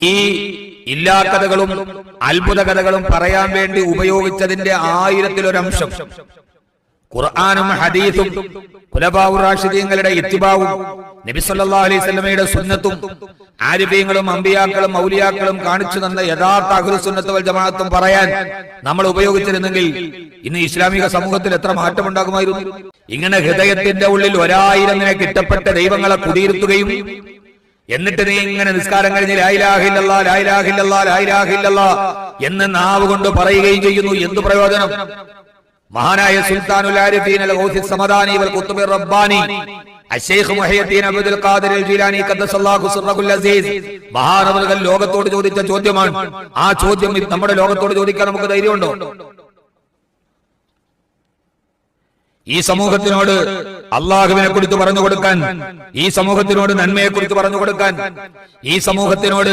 ഈ ഇല്ലാ കഥകളും അത്ഭുത കഥകളും പറയാൻ വേണ്ടി ഉപയോഗിച്ചതിന്റെ ആയിരത്തിലൊരംശം. ഖുർആാനും ഹദീസും കുലബാവുറാഷിദീങ്ങളുടെ ഇത്തിബാവും നബിസല്ലാ അലൈഹി സുന്നത്തും ആരിഫീങ്ങളും അമ്പിയാക്കളും മൗലിയാക്കളും കാണിച്ചു തന്ന യഥാർത്ഥ അഹുൽ സുന്നത്തുകൾ ജമാഅത്തും പറയാൻ നമ്മൾ ഉപയോഗിച്ചിരുന്നെങ്കിൽ ഇന്ന് ഇസ്ലാമിക സമൂഹത്തിൽ എത്ര മാറ്റമുണ്ടാകുമായിരുന്നു? ഇങ്ങനെ ഹൃദയത്തിന്റെ ഉള്ളിൽ ഒരായിരങ്ങനെ കിട്ടപ്പെട്ട ദൈവങ്ങളെ കുടിയിരുത്തുകയും എന്നിട്ട് നീ ഇങ്ങനെ നിസ്കാരം കഴിഞ്ഞ് ലായിലാഹില്ലല്ലാ ലായിലാഹില്ലല്ലാ ലായിലാഹില്ലല്ലാ എന്ന് നാവ് കൊണ്ട് പറയുകയും ചെയ്യുന്നു. എന്ത് പ്രയോജനം? മഹാനായ സുൽത്താനുൽ ആരിഫീൻ അൽ ഗൗസി സമദാനി വൽ ഖുത്ബിർ റബ്ബാനി അശൈഖ് മുഹയ്യദ്ദീൻ അബ്ദുൽ ഖാദിർ അൽ ജീലാനി ഖദ്ദസല്ലാഹു സിർറഹുൽ അസീസ്. മഹാനവറുകൾ ലോകത്തോട് ചോദിച്ച ചോദ്യമാണ്. ആ ചോദ്യം നമ്മുടെ ലോകത്തോട് ചോദിക്കാൻ നമുക്ക് ധൈര്യമുണ്ടോ? ഈ സമൂഹത്തിനോട് അള്ളാഹുവിനെ കുറിച്ച് പറഞ്ഞു കൊടുക്കാൻ ഈ സമൂഹത്തിനോട് നന്മയെ കുറിച്ച് പറഞ്ഞു കൊടുക്കാൻ ഈ സമൂഹത്തിനോട്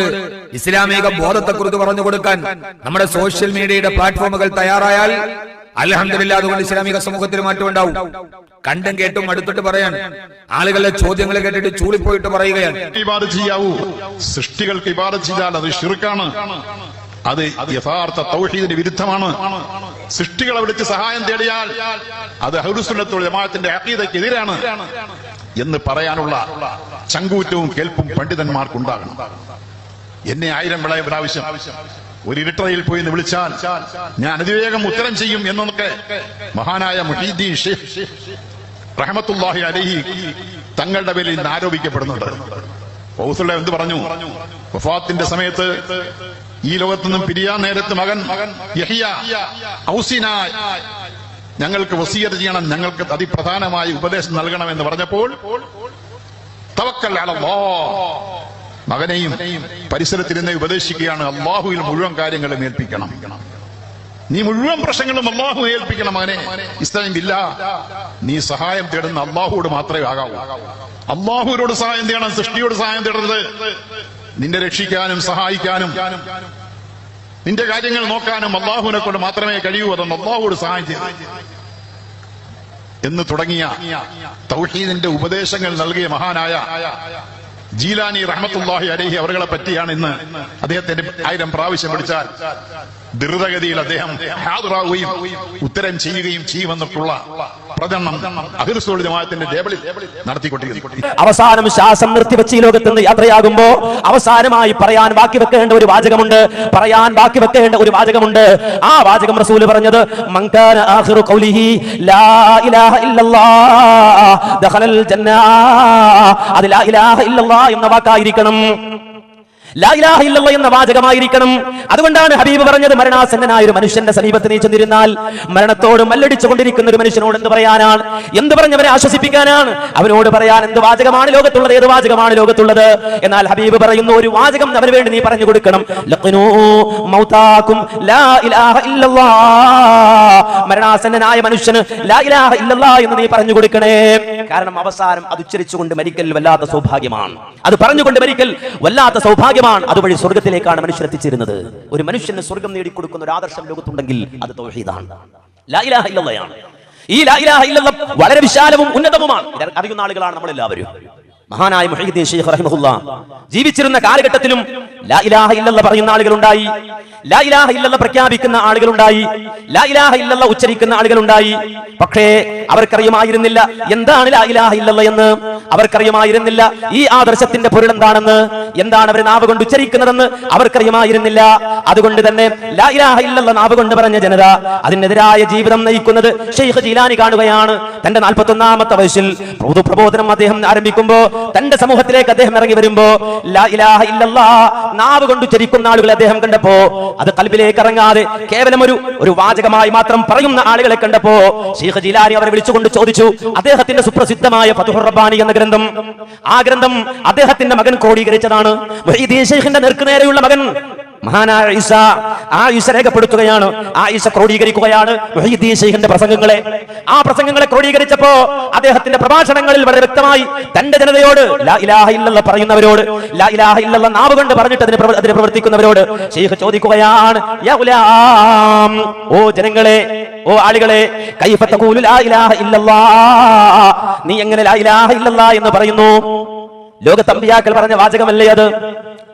ഇസ്ലാമിക ബോധത്തെ കുറിച്ച് പറഞ്ഞു കൊടുക്കാൻ നമ്മുടെ സോഷ്യൽ മീഡിയയുടെ പ്ലാറ്റ്ഫോമുകൾ തയ്യാറായാൽ അലഹമില്ല അതുകൊണ്ട് ഇസ്ലാമിക സമൂഹത്തിൽ മാറ്റമുണ്ടാവും കണ്ടും കേട്ടും അടുത്തിട്ട് പറയാൻ ആളുകളുടെ ചോദ്യങ്ങൾ കേട്ടിട്ട് ചൂളിപ്പോയിട്ട് പറയുകയാണ്. സൃഷ്ടികൾക്ക് ഇബാദത്ത് ചെയ്താൽ അത് ഷിർക്കാണ് അത് യഥാർത്ഥ തൗഹീദിന് വിരുദ്ധമാണ്. സൃഷ്ടികളെ വിളിച്ച് സഹായം തേടിയാൽ അത് ഹൗരുസുന്നത്തുൽ ജമാഅത്തിന്റെ അഖീദയ്ക്കെതിരാണ് എന്ന് പറയാനുള്ള ചങ്കൂറ്റവും കേൾപ്പും പണ്ഡിതന്മാർക്കുണ്ടാകണം. എന്നെ ആയിരം വിളയ പ്രാവശ്യം ഒരു ഇരുട്ടറയിൽ പോയി എന്ന് വിളിച്ചാൽ ഞാൻ അതിവേഗം ഉത്തരം ചെയ്യും എന്നൊക്കെ മഹാനായ മുഹീദ്ദീൻ റഹമത്തുല്ലാഹി അലഹി തങ്ങളുടെ പേരിൽ ഇന്ന് ആരോപിക്കപ്പെടുന്നുണ്ട്. എന്ത് പറഞ്ഞു? വഫാത്തിന്റെ സമയത്ത് ഈ ലോകത്തുനിന്നും പിരിയാൻ നേരത്ത് മകൻ യഹിയ ഞങ്ങൾക്ക് വസീയത്ത് ചെയ്യണം ഞങ്ങൾക്ക് അതിപ്രധാനമായി ഉപദേശം നൽകണം എന്ന് പറഞ്ഞപ്പോൾ തവക്കൽ മകനെയും പരിസരത്തിരുന്ന് ഉപദേശിക്കുകയാണ്. അള്ളാഹുവിൽ മുഴുവൻ കാര്യങ്ങളും ഏൽപ്പിക്കണം. നീ മുഴുവൻ പ്രശ്നങ്ങളും അള്ളാഹു ഏൽപ്പിക്കണം മകനെ. ഇസ്ലാം ഇല്ല നീ സഹായം തേടുന്ന അള്ളാഹുവോട് മാത്രമേ ആകാവൂ. അള്ളാഹുവിനോട് സഹായം തേടണം സൃഷ്ടിയോട് സഹായം തേടരുത്. നിന്നെ രക്ഷിക്കാനും സഹായിക്കാനും നിന്റെ കാര്യങ്ങൾ നോക്കാനും അള്ളാഹുവിനെ കൊണ്ട് മാത്രമേ കഴിയൂ അതൊന്ന് അള്ളാഹുവോട് സഹായം എന്ന് തുടങ്ങിയ തൗഹീദിന്റെ ഉപദേശങ്ങൾ നൽകിയ മഹാനായ ജീലാനി റഹ്മത്തുല്ലാഹി അലഹി അവരെ പറ്റിയാണ് ഇന്ന് അദ്ദേഹത്തിന്റെ ആയിരം പ്രാവശ്യം വിളിച്ചാൽ ദ്രുതഗതിയിൽ അദ്ദേഹം ഹാജറാവുകയും ഉത്തരം ചെയ്യുകയും ചെയ്യുമെന്നൊക്കെയുള്ള പ്രചരണം അഹിർസോൾ ജമാഅത്തിന്റെ നടത്തിക്കൊണ്ടിരിക്കുന്നു അവസാനം ശ്വാസം നിർത്തിവെച്ച് ഈ ലോകത്ത് നിന്ന് യാത്രയാകുമ്പോ അവസാനമായി പറയാൻ ബാക്കി വെക്കേണ്ട ഒരു വാചകമുണ്ട്. പറയാൻ ബാക്കി വെക്കേണ്ട ഒരു വാചകമുണ്ട്. ആ വാചകം റസൂൽ പറഞ്ഞത് മങ്കാന ഖൗലിഹി ലാ ഇലാഹ ഇല്ലല്ലാഹ് ലാ ഇലാഹ ഇല്ലല്ലാഹ് എന്ന വാക്കായിരിക്കണം. എന്ന വാചകമായിരിക്കണം. അതുകൊണ്ടാണ് ഹബീബ് പറഞ്ഞത് മരണാസന്നനായ ഒരു മനുഷ്യന്റെ സമീപത്ത് നീ ചെന്നിരുന്നാൽ മരണത്തോട് മല്ലടിച്ചു കൊണ്ടിരിക്കുന്ന ഒരു മനുഷ്യനോട് എന്ത് പറയാനാണ്. എന്ത് പറഞ്ഞവനെ ആശ്വസിപ്പിക്കാനാണ്? അവനോട് പറയാൻ എന്ത് വാചകമാണ് ലോകത്തുള്ളത്? ഏത് വാചകമാണ് ലോകത്തുള്ളത്? എന്നാൽ ഹബീബ് പറയുന്നു ഒരു വാചകം അവന് വേണ്ടി നീ പറഞ്ഞു കൊടുക്കണം. മരണാസന്നനായ മനുഷ്യന് എന്ന് നീ പറഞ്ഞു കൊടുക്കണേ. കാരണം അവസാനം അത് ഉച്ചരിച്ചുകൊണ്ട് മരിക്കൽ വല്ലാത്ത സൗഭാഗ്യമാണ്. അത് പറഞ്ഞുകൊണ്ട് മരിക്കൽ വല്ലാത്ത സൗഭാഗ്യമാണ്. അതുവഴി സ്വർഗത്തിലേക്കാണ് മനുഷ്യർ എത്തിച്ചിരുന്നത്. ഒരു മനുഷ്യന് സ്വർഗം നേടിക്കൊടുക്കുന്ന ഒരു ആദർശം ലോകത്തുണ്ടെങ്കിൽ അത് തൗഹീദാണ്. ലാ ഇലാഹ ഇല്ലല്ലാഹയാണ് ഈ ലാ ഇലാഹ ഇല്ലല്ലാഹ് വളരെ വിശാലവും ഉന്നതവുമാണ്. അറിയുന്ന ആളുകളാണ് നമ്മളെല്ലാവരും. മഹാനായ മുഹീദ്ദീൻ ഷെയ്ഖ് റഹിമഹുല്ല ജീവിച്ചിരുന്ന കാലഘട്ടത്തിലും ലാ ഇലാഹ ഇല്ലല്ലാഹ് പറയുന്ന ആളുകളുണ്ടായി. ലാ ഇലാഹ ഇല്ലല്ലാഹ് പ്രഖ്യാപിക്കുന്ന ആളുകളുണ്ടായി. ലാ ഇലാഹ ഇല്ലല്ലാഹ് ഉച്ചരിക്കുന്ന ആളുകളുണ്ടായി. പക്ഷേ അവർക്കറിയുമായിരുന്നില്ല. എന്താണ് ലാ ഇലാഹ ഇല്ലല്ലാഹ് എന്ന്? അവർക്കറിയുമായിരുന്നില്ല. ഈ ആദർശത്തിന്റെ പൊരുൾ എന്താണെന്ന്? എന്താണ് അവർ നാവ് കൊണ്ട് ഉച്ചരിക്കുന്നതെന്ന്? അവർക്കറിയുമായിരുന്നില്ല. അതുകൊണ്ട് തന്നെ ലാ ഇലാഹ ഇല്ലല്ലാഹ് നാവ് കൊണ്ട് പറഞ്ഞ ജനത അതിനെതിരായ ജീവിതം നയിക്കുന്നത് ഷെയ്ഖ് ജീലാനി കാണുകയാണ്. തന്റെ നാൽപ്പത്തി ഒന്നാമത്തെ വയസ്സിൽ പ്രബോധനം അദ്ദേഹം ആരംഭിക്കുമ്പോ തന്റെ സമൂഹത്തിലേക്ക് അദ്ദേഹം ഇറങ്ങി വരുമ്പോ ലാ ഇലാഹ ഇല്ലല്ലാ നാവ് കൊണ്ട് ചരിക്കുന്ന ആളുകളെ അദ്ദേഹം കണ്ടപ്പോ അത് കൽബിലേക്ക് ഇറങ്ങാതെ കേവലം ഒരു ഒരു വാചകമായി മാത്രം പറയുന്ന ആളുകളെ കണ്ടപ്പോ ശീഖ ജിലാനി അവരെ വിളിച്ചുകൊണ്ട് ചോദിച്ചു അദ്ദേഹത്തിന്റെ സുപ്രസിദ്ധമായ ഫതുഹുറബാനി എന്ന ഗ്രന്ഥം. ആ ഗ്രന്ഥം അദ്ദേഹത്തിന്റെ മകൻ ക്രോഡീകരിച്ചതാണ്. ഷെയ്ഖിന്റെ നേർക്കുനേരെയുള്ള മകൻ മഹാനായ ഈസ ആ ഈസ രേഖപ്പെടുത്തുകയാണ്. ആ ഈസ ക്രോഡീകരിക്കുകയാണ് ശൈഖിന്റെ പ്രസംഗങ്ങളെ. ആ പ്രസംഗങ്ങളെ ക്രോഡീകരിച്ചപ്പോ അദ്ദേഹത്തിന്റെ പ്രഭാഷണങ്ങളിൽ വളരെ വ്യക്തമായി തന്റെ ജനതയോട് ലാ ഇലാഹ പറയുന്നവരോട് ലാ ഇലാഹ നാവ് കൊണ്ട് പറഞ്ഞിട്ട് അതിന് പ്രവർ- പ്രവർത്തിക്കുന്നവരോട് ശൈഖ് ചോദിക്കുകയാണ് ഓ ജനങ്ങളെ ഓ ആളുകളെ ലാ ഇലാഹ നീ എങ്ങനെ ലാ ഇലാഹ എന്ന് പറയുന്നു? ലോകത്തമ്പിയാക്കൾ പറഞ്ഞ വാചകമല്ലേ അത്?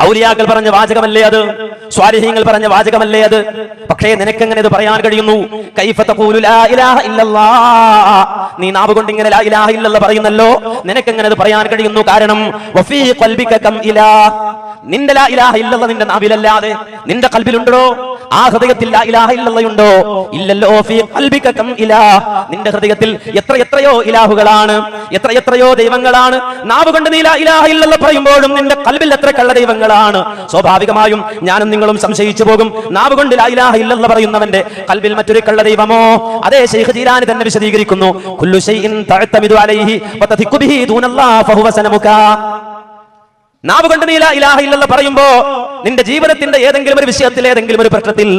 ഔലിയാക്കൾ പറഞ്ഞ വാചകമല്ലേ അത്? സ്വാലിഹ്യങ്ങൾ പറഞ്ഞ വാചകമല്ലേ അത്? പക്ഷേ നിനക്കെങ്ങനെ ഇത് പറയാൻ കഴിയുന്നു. നീ നാവ് കൊണ്ട് ഇങ്ങനെ പറയുന്നല്ലോ. നിനക്കെങ്ങനെ ഇത് പറയാൻ കഴിയുന്നു? കാരണം നിന്റെ ലാ ഇലാഹ ഇല്ലല്ലാഹ് നിന്റെ നാവിലല്ലാതെ. നിന്റെ കൽബിലുണ്ടോ? ആ ഹൃദയത്തിൽ ഉണ്ടോ ഇല്ലല്ലോ നിന്റെ ഹൃദയത്തിൽ എത്ര എത്രയോ ഇലാഹുകളാണ്. എത്ര എത്രയോ ദൈവങ്ങളാണ്. നാവ് കൊണ്ട് നീ ലാ ഇലാഹ ഇല്ലല്ലാഹ് പറയുമ്പോഴും നിന്റെ കൽബിൽ എത്ര കള്ള ദൈവങ്ങളാണ്. സ്വാഭാവികമായും ഞാനും നിങ്ങളും സംശയിച്ചു പോകും. നാവ് കൊണ്ട് ലാ ഇലാഹ ഇല്ലല്ലാഹ് പറയുന്നവന്റെ കൽബിൽ മറ്റൊരു കള്ള ദൈവമോ? അതേ ശൈഖ് ജീലാനി തന്നെ വിശദീകരിക്കുന്നു. കുല്ലു തഅത്തമിദു അലൈഹി സനമുക. നാവ് കൊണ്ട് നീ ഇലാഹ ഇല്ലല്ലാഹ് പറയുമ്പോ നിന്റെ ജീവിതത്തിന്റെ ഏതെങ്കിലും ഒരു വിഷയത്തിൽ ഏതെങ്കിലും ഒരു പ്രശ്നത്തിൽ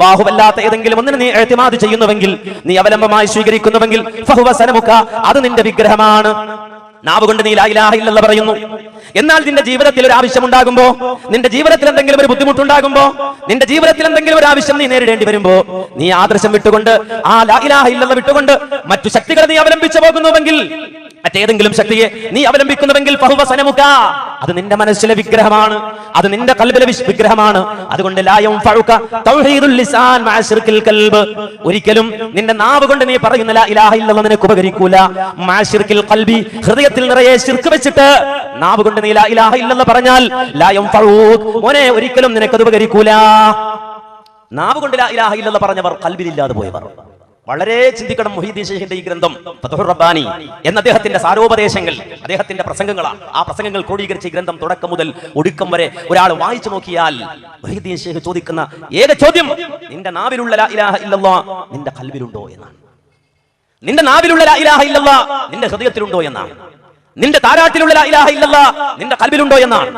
ലാഹുവല്ലാത്ത ഏതെങ്കിലും ഒന്നിന് നീ എഴുത്തിമാത് ചെയ്യുന്നുവെങ്കിൽ നീ അവലംബമായി സ്വീകരിക്കുന്നുവെങ്കിൽ അത് നിന്റെ വിഗ്രഹമാണ്. നാവ് കൊണ്ട് നീ ലാ ഇലാഹ ഇല്ലല്ലാഹ് പറയുന്നു. എന്നാൽ നിന്റെ ജീവിതത്തിൽ ഒരു ആവശ്യം ഉണ്ടാകുമ്പോ നിന്റെ ജീവിതത്തിൽ എന്തെങ്കിലും ഒരു ബുദ്ധിമുട്ടുണ്ടാകുമ്പോ നിന്റെ ജീവിതത്തിൽ എന്തെങ്കിലും ഒരു ആവശ്യം നീ നേരിടേണ്ടി വരുമ്പോ നീ ആദർശം വിട്ടുകൊണ്ട് ആ ലാ ഇലാഹ ഇല്ലല്ലാഹ് വിട്ടുകൊണ്ട് മറ്റു ശക്തികളെ നീ അവലംബിച്ചു പോകുന്നുവെങ്കിൽ മറ്റേതെങ്കിലും ശക്തിയെ നീ അവലംബിക്കുന്നുവെങ്കിൽ ഫഹുവ സനമുക. അത് നിന്റെ മനസ്സിലെ വിഗ്രഹമാണ്. അത് നിന്റെ കൽബിലെ വിഗ്രഹമാണ്. അതുകൊണ്ട് ലായം ഒരിക്കലും നിന്റെ നാവ് കൊണ്ട് നീ പറയുന്നില്ല ലാ ഇലാഹ ഇല്ലല്ലാഹ് നിനക്ക് ഉപകരിക്കൂല. ഖൽബി ഹൃദയത്തിൽ നിറയെ ശിർക്ക് വെച്ചിട്ട് നാവ് കൊണ്ട് നീ ഇലാഹ ഇല്ലെന്ന് പറഞ്ഞാൽ ലായം മോനെ ഒരിക്കലും നിനക്കത് ഉപകരിക്കൂല. നാവ് കൊണ്ട് ഇലാഹ ഇല്ലെന്ന് പറഞ്ഞവർ കൽബിലില്ലാതെ പോയവർ. വളരെ ചിന്തിക്കണം മൊഹീദ്ദീൻ ഷെയ്ഖിന്റെ ഈ ഗ്രന്ഥം ഫതഹുർ റബ്ബാനി എന്ന അദ്ദേഹത്തിന്റെ സാരോപദേശങ്ങൾ അദ്ദേഹത്തിന്റെ പ്രസംഗങ്ങളാണ്. ആ പ്രസംഗങ്ങൾ ക്രോഡീകരിച്ച ഈ ഗ്രന്ഥം തുടക്കം മുതൽ ഒടുക്കം വരെ ഒരാൾ വായിച്ചു നോക്കിയാൽ മൊഹീദ്ദീൻ ഷെയ്ഖ് ചോദിക്കുന്ന ഏക ചോദ്യം നിന്റെ നാവിലുള്ള ലാ ഇലാഹ ഇല്ലല്ലോ നിന്റെ കൽബിലുണ്ടോ? എന്നാണ്. നിന്റെ നാവിലുള്ള ലാ ഇലാഹ ഇല്ലല്ലോ നിന്റെ ഹൃദയത്തിലുണ്ടോ? എന്നാണ്. നിന്റെ താരാട്ടിലുള്ള ഇലാഹ ഇല്ലല്ല നിന്റെ കൽബിലുണ്ടോ എന്നാണ്.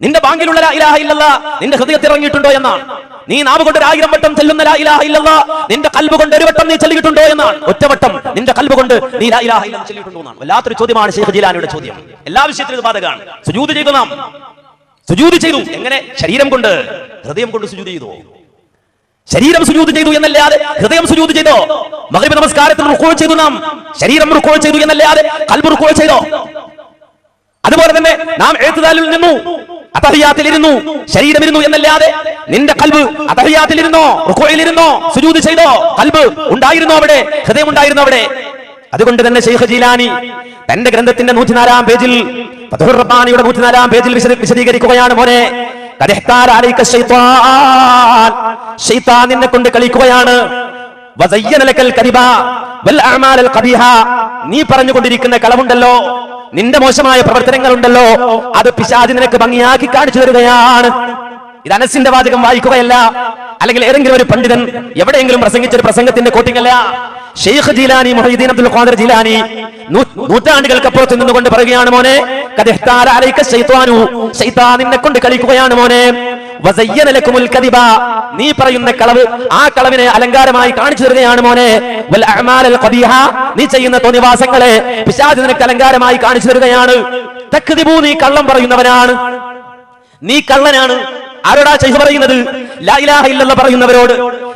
നിന്റെ ബാങ്കിലുള്ള ലാ ഇലാഹ ഇല്ലല്ല നിന്റെ ഹൃദയത്തിൽ ഇറങ്ങിയിട്ടുണ്ടോ എന്നാണ്. നീ നാവ് കൊണ്ട് ഒരു ആയിരം വട്ടം ചെല്ലുന്ന ലാ ഇലാഹ ഇല്ലല്ല നിന്റെ കൽബ് കൊണ്ട് ഒരു വട്ടം നീ ചെല്ലിയിട്ടുണ്ടോ എന്നാണ്. ഒറ്റവട്ടം നിന്റെ കൽബ് കൊണ്ട് നീ ലാ ഇലാഹ ഇല്ലല്ല ചെല്ലിയിട്ടുണ്ടോ എന്നാണ്. വല്ലാത്തൊരു ചോദ്യമാണ് ഷെയ്ഖ് ജിലാനിയുടെ ചോദ്യം. എല്ലാ വിഷയത്തിലും ഇത് ബാധകമാണ്. സുജൂദ് ചെയ്തു നാം. സുജൂദ് ചെയ്തു. എങ്ങനെ? ശരീരം കൊണ്ട് ഹൃദയം കൊണ്ട് സുജൂദ് ചെയ്തു. ശരീരം സുജൂത് ചെയ്തു എന്നല്ലാതെ ഹൃദയം സുജൂത് ചെയ്തോ? മഗ്രിബ് നമസ്കാരത്തിൽ റുക്കോൾ ചെയ്തു നാം. ശരീരം റുക്കോൾ ചെയ്തു എന്നല്ലാതെ കൽബ് റുക്കോൾ ചെയ്തോ? അതുപോലെ തന്നെ നാം എഴുത്തുതാലിൽ നിന്നു അതഹിയാത്തിലിരുന്നു ശരീരമിരുന്നു എന്നല്ലാതെ നിന്റെ കൽബ് അതഹിയാത്തിലിരുന്നോ റുക്കോയിലിരുന്നോ സുജൂത് ചെയ്തോ? കൽബ് ഉണ്ടായിരുന്നോ അവിടെ? ഹൃദയം ഉണ്ടായിരുന്നോ അവിടെ? അതുകൊണ്ട് തന്നെ ഷെയ്ഖ് ജീലാനി തന്റെ ഗ്രന്ഥത്തിന്റെ നൂറ്റിനാലാം പേജിൽ റബ്ബാനിയുടെ നൂറ്റിനാലാം പേജിൽ വിശദ- വിശദീകരിക്കുകയാണ് മോനെ. നിന്നെ കൊണ്ട് കളിക്കുകയാണ്. നീ പറഞ്ഞുകൊണ്ടിരിക്കുന്ന കളവുണ്ടല്ലോ. നിന്റെ മോശമായ പ്രവർത്തനങ്ങൾ ഉണ്ടല്ലോ അത് പിശാചി നിനക്ക് ഭംഗിയാക്കി കാണിച്ചു തരികയാണ്. ഇത് അനസിന്റെ വാചകം വായിക്കുകയല്ല. അല്ലെങ്കിൽ ഏതെങ്കിലും ഒരു പണ്ഡിതൻ എവിടെയെങ്കിലും പ്രസംഗിച്ച ഒരു പ്രസംഗത്തിന്റെ കോട്ടിങ്ങല്ല. ഷെയ്ഖ് ജീലാനി മൊഹീദ്ദീൻ അബ്ദുൽ ഖാദർ ജീലാനി നൂറ്റാണ്ടുകൾക്ക് നൂറ്റാണ്ടുകൾക്കപ്പുറത്ത് നിന്നുകൊണ്ട് പറയുകയാണ് മോനെ നിന്നെ കൊണ്ട് കളിക്കുകയാണ് മോനെ. നീ പറയുന്ന കളവ് ആ കളവിനെ അലങ്കാരമായി കാണിച്ചു തരികയാണ് മോനെ. നീ ചെയ്യുന്ന തോന്നിവാസങ്ങളെ പിശാചിനക്ക് അലങ്കാരമായി കാണിച്ചു തരികയാണ്. നീ കള്ളം പറയുന്നവനാണ്. നീ കള്ളനാണ്. ആരോടാ ചെയ്തു പറയുന്നത്? ലാ ഇലാഹ ഇല്ലല്ലാഹ് പറയുന്നവരോട്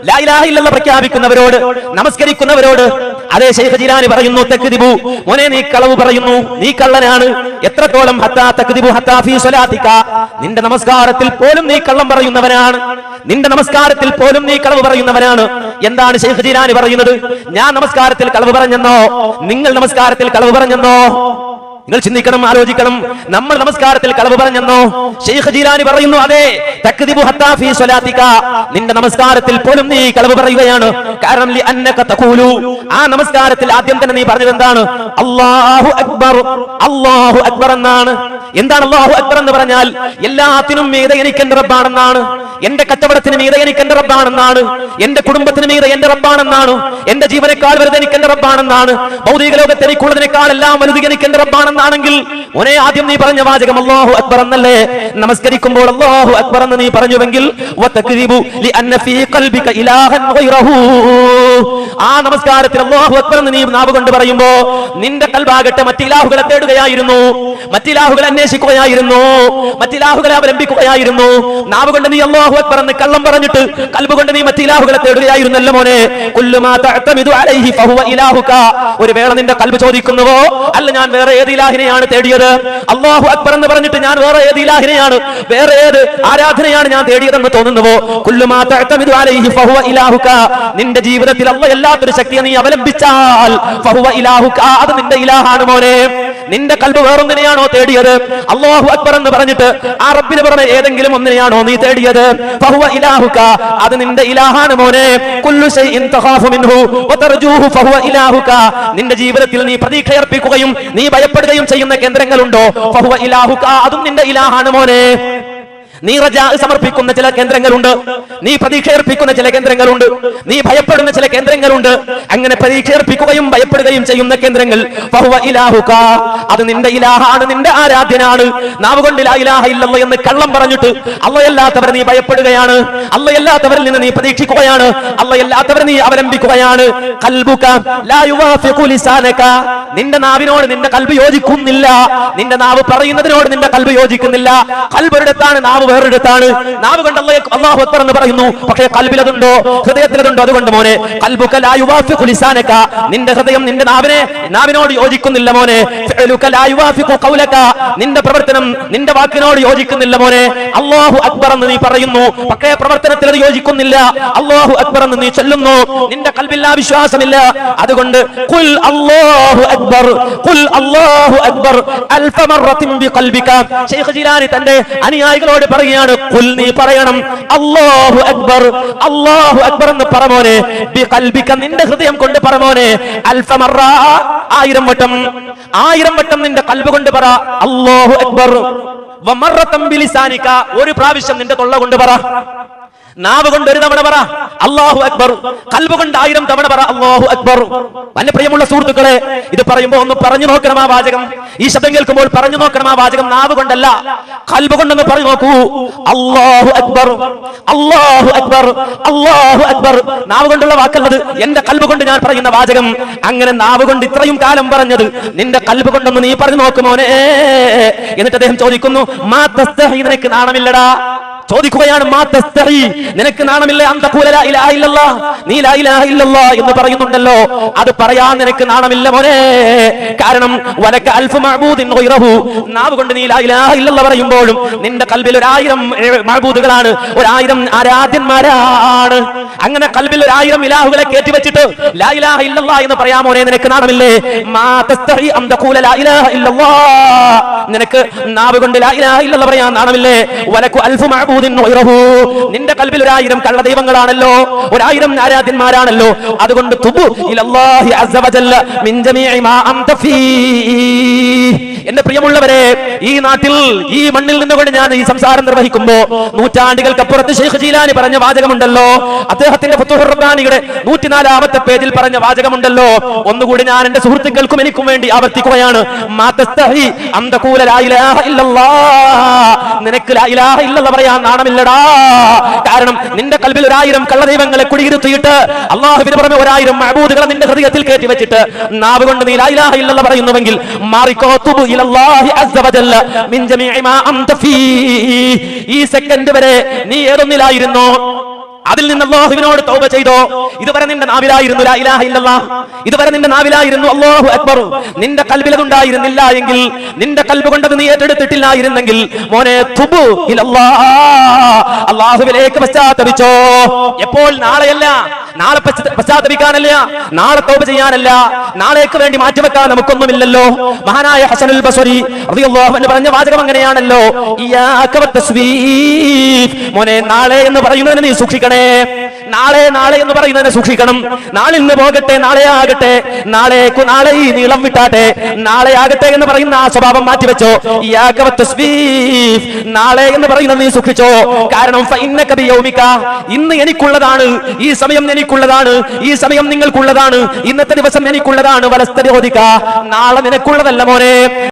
ലാ ഇലാഹ ഇല്ലല്ലാഹ് പ്രഖ്യാപിക്കുന്നവരോട് നമസ്കരിക്കുന്നവരോട്. അതേ ശൈഖ് ജിലാനി പറയുന്നു തെക്കുതിബു മോനെ നീ കളവ് പറയുന്നു. നീ കള്ളനാണ്. എത്രത്തോളം ഹത്താ തെക്കുതിബു ഹത്താ ഫീ നിന്റെ നമസ്കാരത്തിൽ പോലും നീ കള്ളം പറയുന്നവനാണ്. നിന്റെ നമസ്കാരത്തിൽ പോലും നീ കളവ് പറയുന്നവനാണ്. എന്താണ് ശൈഖ് ജിലാനി പറയുന്നത്? ഞാൻ നമസ്കാരത്തിൽ കളവ് പറഞ്ഞെന്നോ? നിങ്ങൾ നമസ്കാരത്തിൽ കളവ് പറഞ്ഞെന്നോ? നിങ്ങൾ ചിന്തിക്കണം ആലോചിക്കണം. നമ്മൾ നമസ്കാരത്തിൽ കളവ് പറഞ്ഞെന്നോ? ഷെയ്ഖ് ജീലാനി പറയുന്നു അതെ. തക്ദിബു ഹത്താ ഫീ സ്വലാത്തിക. നിന്റെ നമസ്കാരത്തിൽ പോലും നീ കളവ് പറയുകയാണ്. കാരണം ലി അന്നക തഖൂലു. ആ നമസ്കാരത്തിൽ ആദ്യം തന്നെ നീ പറഞ്ഞത് എന്താണ്? അല്ലാഹു അക്ബർ. അല്ലാഹു അക്ബർ എന്നാണ്. എന്താണ് അല്ലാഹു അക്ബർ എന്ന് പറഞ്ഞാൽ? എല്ലാത്തിനും മീതെ എനിക്ക് എന്റെ റബ്ബാണെന്നാണ്. എന്റെ കച്ചവടത്തിന് മീതെ എനിക്ക് എന്റെ റബ്ബാണെന്നാണ്. എന്റെ കുടുംബത്തിന് മീതെ എന്റെ റബ്ബാണെന്നാണ്. എന്റെ ജീവനേക്കാൾ വലുത് എനിക്ക് എന്റെ റബ്ബാണെന്നാണ്. ഭൗതിക ലോകത്ത് എനിക്കുള്ളതിനേക്കാൾ എല്ലാം വലുത് എനിക്ക് എന്റെ റബ്ബാണെന്നാണെങ്കിൽ ഒരേ ആദ്യം നീ പറഞ്ഞ വാചകം അള്ളാഹു അക്ബർ എന്നല്ലേ? നമസ്കരിക്കുമ്പോൾ അള്ളാഹു അക്ബർ എന്ന് നീ പറഞ്ഞുവെങ്കിൽ ആ നമസ്കാരത്തിൽ അള്ളാഹു അക്ബർ എന്ന് നീ നാവ് കൊണ്ട് പറയുമ്പോ നിന്റെ കൽബാകട്ടെ മറ്റിലാഹുകളെ തേടുകയായിരുന്നു മറ്റിലാഹുകളെ അന്വേഷിക്കുകയായിരുന്നു മറ്റിലാഹുകളെ അവലംബിക്കുകയായിരുന്നു. നാവ് കൊണ്ട് നീ അള്ളാഹു അക്ബർ എന്ന് കള്ളം പറഞ്ഞിട്ട് കൽബ് കൊണ്ട് നീ മറ്റിലാഹുകളെ തേടുകയായിരുന്നല്ലോ മോനെ. ഒരു വേള നിന്റെ കൽബ് ചോദിക്കുന്നുവോ? അല്ല ഞാൻ വേറെ ഏത് ഇലാഹിനെയാണ് തേടിയത്. അള്ളാഹു അക്ബർ എന്ന് പറഞ്ഞിട്ട് ഞാൻ വേറെ ഏത് ഇലാഹിനെയാണ്? വേറെ ഏത് ആരാധനയാണ് ഞാൻ തേടിയതെന്ന് തോന്നുന്നുവോ? നിന്റെ ജീവിതത്തിൽ അല്ല എല്ലാത്തൊരു ശക്തിയെ നീ അവലംബിച്ചാൽ അത് നിന്റെ ഇലാഹാണ് മോനെ. നിന്റെ കൽബ് വേറൊന്നിനെയാണോ തേടിയത്? അള്ളാഹു അക്ബർ എന്ന് പറഞ്ഞിട്ട് ആ റബ്ബിന് പറഞ്ഞ ഏതെങ്കിലും ഒന്നിനെയാണോ നീ തേടിയത്? ഫഹുവ ഇലാഹുക അത് നിന്റെ ഇലാഹാണ് മോനെ. കുല്ലു ശൈഇൻ തഖാഫു മിൻഹു ഫഹുവ ഇലാഹുക. നിന്റെ ജീവിതത്തിൽ നീ പ്രതീക്ഷയർപ്പിക്കുകയും നീ ഭയപ്പെടുകയും ചെയ്യുന്ന കേന്ദ്രങ്ങളുണ്ടോ? ഫഹുവ ഇലാഹുക അതും നിന്റെ ഇലാഹാണ് മോനെ. നീ റജാ സമർപ്പിക്കുന്ന ചില കേന്ദ്രങ്ങളുണ്ട്. നീ പ്രതീക്ഷയർപ്പിക്കുന്ന ചില കേന്ദ്രങ്ങളുണ്ട്. നീ ഭയപ്പെടുന്ന ചില കേന്ദ്രങ്ങളുണ്ട്. അങ്ങനെ പ്രതീക്ഷയർപ്പിക്കുകയും ഭയപ്പെടുകയും ചെയ്യുന്ന കേന്ദ്രങ്ങൾ അത് നിന്റെ ഇലാഹാണ് നിന്റെ ആരാധ്യനാണ്. നാവ് കൊണ്ട് ഇലാഹ എന്ന് കള്ളം പറഞ്ഞിട്ട് അള്ളയല്ലാത്തവർ നീ ഭയപ്പെടുകയാണ്. അള്ളയല്ലാത്തവരിൽ നിന്ന് നീ പ്രതീക്ഷിക്കുകയാണ്. അള്ളയല്ലാത്തവർ നീ അവലംബിക്കുകയാണ്. നിന്റെ നാവിനോട് നിന്റെ കൽബ് യോജിക്കുന്നില്ല. നിന്റെ നാവ് പറയുന്നതിനോട് നിന്റെ കൽബ് യോജിക്കുന്നില്ല. കൽബ് നാവ് വേറൊരിടത്താണ്. നാവ് കൊണ്ട് അള്ളാഹ് അക്ബർ എന്ന് പറയുന്നു. പക്ഷേ കൽബിൽ അതുണ്ടോ ഹൃദയത്തിൽ അതുണ്ടോ അതുകൊണ്ട് മോനെ ലിസാനക. നിന്റെ ഹൃദയം നിന്റെ നാവിനെ നാവിനോട് യോജിക്കുന്നില്ല മോനെ. ഫഅലുക ലാ യുവാഫിഖു ഖൗലക. നിന്റെ പ്രവർത്തനം നിന്റെ വാക്കിനോട് യോജിക്കുന്നില്ല മോനെ. അള്ളാഹു അക്ബർ എന്ന് നീ പറയുന്നു. പക്ഷേ പ്രവർത്തനത്തിൽ അത് യോജിക്കുന്നില്ല. അള്ളാഹു അക്ബർ എന്ന് നീ ചൊല്ലുന്നു. നിന്റെ കൽബിൽ ആ വിശ്വാസമില്ല. അതുകൊണ്ട് ഖുൽ അല്ലാഹു അക്ബർ ഖുൽ അല്ലാഹു അക്ബർ. അൽഫ മറത്തിൻ ബിഖൽബിക ശൈഖ് ജിലാനി തന്റെ അനുയായികളോട് പറയുകയാണ് ഖുൽ നീ പറയണം. അല്ലാഹു അക്ബർ. അല്ലാഹു അക്ബർ എന്ന് പറമോനെ ബിഖൽബിക നിന്റെ ഹൃദയം കൊണ്ട് പറമോനെ അൽഫമറ ആയിരം വട്ടം ആയിരം വട്ടം നിന്റെ കൽബ് കൊണ്ട് പറ അല്ലാഹു അക്ബർ. ഒരു പ്രാവശ്യം നിന്റെ തൊള്ള കൊണ്ട് പറ. നാവ് കൊണ്ട് ഒരു തവണ പറ. അള്ളാഹു അക്ബർ. കൽബ് കൊണ്ട് ആയിരം തവണ പറ. അള്ളാഹു അക്ബർ. വല്ല പ്രിയമുള്ള സുഹൃത്തുക്കളെ ഇത് പറയുമ്പോ ഒന്ന് പറഞ്ഞു നോക്കണം ആ വാചകം. ഈ ശബ്ദം കേൾക്കുമ്പോൾ പറഞ്ഞു നോക്കണം ആ വാചകം നാവ് കൊണ്ടല്ല. കൽബ് കൊണ്ടൊന്ന് പറഞ്ഞു നോക്കൂ. അള്ളാഹു അക്ബർ. അള്ളാഹു അക്ബർ. അള്ളാഹു അക്ബർ. നാവ് കൊണ്ടുള്ള വാക്കുള്ളത് എന്റെ കൽബ് കൊണ്ട് ഞാൻ പറയുന്ന വാചകം. അങ്ങനെ നാവ് കൊണ്ട് ഇത്രയും കാലം പറഞ്ഞത്. നിന്റെ കൽബ് കൊണ്ടൊന്ന് നീ പറഞ്ഞു നോക്കുമോനെ എന്നിട്ട് അദ്ദേഹം ചോദിക്കുന്നു മാ തസ്തഹി നിനക്ക് നാണമില്ലടാ. ചോദിക്കുകയാണ് നിനക്ക് നാണമില്ലേ? നീ എന്ന് പറയുന്നുണ്ടല്ലോ. അത് പറയാൻ നിനക്ക് നാണമില്ല മോനെ. കാരണം വലക അൽഫ് കൊണ്ട് നീ പറയുമ്പോഴും നിന്റെ കൽബിൽ ഒരായിരം മഹബൂദുകളാണ് ഒരായിരം ആരാധ്യന്മാരാണ്. അങ്ങനെ കൽബിൽ ഒരായിരം ഇലാഹുകളെ കയറ്റി വെച്ചിട്ട് ലാ ഇലാഹ എന്ന് പറയാൻ മോനെ നിനക്ക് നാണമില്ലേ? നിനക്ക് നാവ് കൊണ്ട് ലാ ഇലാഹ പറയാൻ നാണമില്ലേ? വലക്കു അൽഫ് ഗൈറഹു നിന്റെ കൽവിൽ ഒരായിരം കള്ള ദൈവങ്ങളാണല്ലോ. ഒരായിരം ആരാധ്യന്മാരാണല്ലോ. അതുകൊണ്ട് തുബു എന്റെ പ്രിയമുള്ളവരെ ഈ നാട്ടിൽ ഈ മണ്ണിൽ നിന്നുകൊണ്ട് ഞാൻ ഈ സംസാരം നിർവഹിക്കുമ്പോ നൂറ്റാണ്ടുകൾക്കപ്പുറത്ത് ഷെയ്ഖ് ജീലാനി പറഞ്ഞ വാചകമുണ്ടല്ലോ. അദ്ദേഹത്തിന്റെ ഫത്തുഹുർ റബ്ബാനിയുടെ നൂറ്റിനാലാമത്തെ പേജിൽ പറഞ്ഞ വാചകമുണ്ടല്ലോ. ഒന്നുകൂടി ഞാൻ എന്റെ സുഹൃത്തുക്കൾക്കും എനിക്കും വേണ്ടി ആവർത്തിക്കുകയാണ്. നിനക്ക് പറയാൻ നാണമില്ലടാ കാരണം നിന്റെ കൽവിൽ ഒരായിരം കള്ളദൈവങ്ങളെ കുടിയിരുത്തിയിട്ട് അള്ളാഹുവിന് പുറമെ ഒരായിരം മഹബൂദുകളെ നിന്റെ ഹൃദയത്തിൽ കയറ്റി വെച്ചിട്ട് നാവ് കൊണ്ട് നീ ലാ ഇലാഹ ഇല്ലല്ലാഹ് പറയുന്നുവെങ്കിൽ ഈ സെക്കൻഡ് വരെ നീ ഏതൊന്നിലായിരുന്നു? അതിൽ നിന്ന് അള്ളാഹുവിനോട് തൗബ ചെയ്തോ. ഇതുവരെ നിന്റെ നാവിലായിരുന്നു ലാ ഇലാഹ ഇല്ലല്ലാഹ്. ഇതുവരെ നിന്റെ നാവിലായിരുന്നു അല്ലാഹു അക്ബർ. നിന്റെ കൽബിൽ അതുണ്ടായിരുന്നില്ല എങ്കിൽ നിന്റെ കൽബ് കൊണ്ടത് നീ ഏറ്റെടുത്തിട്ടില്ലായിരുന്നെങ്കിൽ മോനെ തുബു അള്ളാഹുവിലേക്ക് പശ്ചാത്തപിച്ചോ. എപ്പോൾ? നാളെയല്ല. നാളെ പശ്ച- പശ്ചാത്തപിക്കാനല്ല. നാളെ തൗബ ചെയ്യാനല്ല. നാളേക്ക് വേണ്ടി മാറ്റിവെക്കാൻ നമുക്കൊന്നുമില്ലല്ലോ. മഹാനായ ഹസനുൽ ബസുരി പറഞ്ഞ വാചകം അങ്ങനെയാണല്ലോ. മോനെ നാളെ എന്ന് പറയുന്നതിന് നീ സൂക്ഷിക്കണേ. നാളെ നാളെ എന്ന് പറയുന്നതിനെ സൂക്ഷിക്കണം. നാളെ ഇന്ന് പോകട്ടെ നാളെ ആകട്ടെ. നാളെ നാളെ ഈ നീളം വിട്ടാട്ടെ. നാളെ ആകട്ടെ എന്ന് പറയുന്ന ആ സ്വഭാവം മാറ്റിവെച്ചോ. നാളെ എന്ന് പറയുന്നത് നീ സൂക്ഷിച്ചോ. കാരണം ബിയൗമിക. ഇന്ന് എനിക്കുള്ളതാണ്. ഈ സമയം എനിക്കുള്ളതാണ്. ഈ സമയം നിങ്ങൾക്കുള്ളതാണ്. ഇന്നത്തെ ദിവസം എനിക്കുള്ളതാണ്. വലസ്തരി നാളെ നിനക്കുള്ളതല്ല മോനെ.